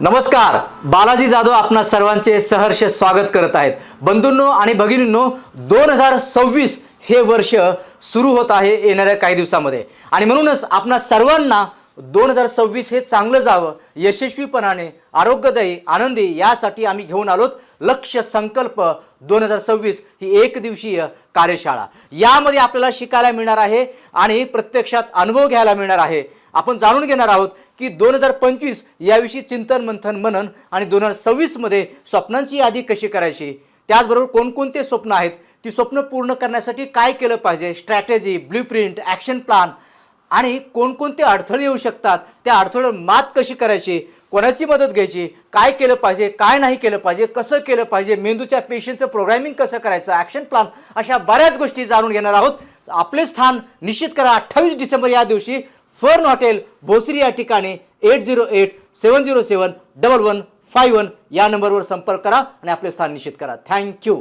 नमस्कार. बालाजी जाधव आपणा सर्वांचे सहर्ष स्वागत करत आहेत. बंधूंनो आणि भगिनींनो दोन हजार सव्वीस हे वर्ष सुरू होत आहे येणाऱ्या काही दिवसामध्ये. आणि म्हणूनच आपणा सर्वांना दोन हजार सव्वीस हे चांगलं जावं. यशस्वीपणाने आरोग्यदायी आनंदी यासाठी आम्ही घेऊन आलोत लक्ष संकल्प दोन हजार सव्वीस ही एक दिवसीय कार्यशाळा. यामध्ये आपल्याला शिकायला मिळणार आहे आणि प्रत्यक्षात अनुभव घ्यायला मिळणार आहे. आपण जाणून घेणार आहोत की दोन हजार पंचवीस याविषयी चिंतन मंथन मनन आणि दोन हजार सव्वीसमध्ये स्वप्नांची यादी कशी करायची? त्याचबरोबर कोणकोणते स्वप्न आहेत? ती स्वप्न पूर्ण करण्यासाठी काय केलं पाहिजे? स्ट्रॅटेजी ब्ल्यूप्रिंट ॲक्शन प्लान आणि कोणकोणते अडथळे येऊ शकतात त्या अडथळ्यावर मात कशी करायची कोणाची मदत घ्यायची काय केलं पाहिजे काय नाही केलं पाहिजे कसं केलं पाहिजे मेंदूच्या पेशंटचं प्रोग्रॅमिंग कसं करायचं ॲक्शन प्लान अशा बऱ्याच गोष्टी जाणून घेणार आहोत. आपले स्थान निश्चित करा अठ्ठावीस डिसेंबर या दिवशी फर्न हॉटेल भोसरी या ठिकाणी eight zero eight seven zero seven double one five one या नंबरवर संपर्क करा आणि आपले स्थान निश्चित करा. थँक्यू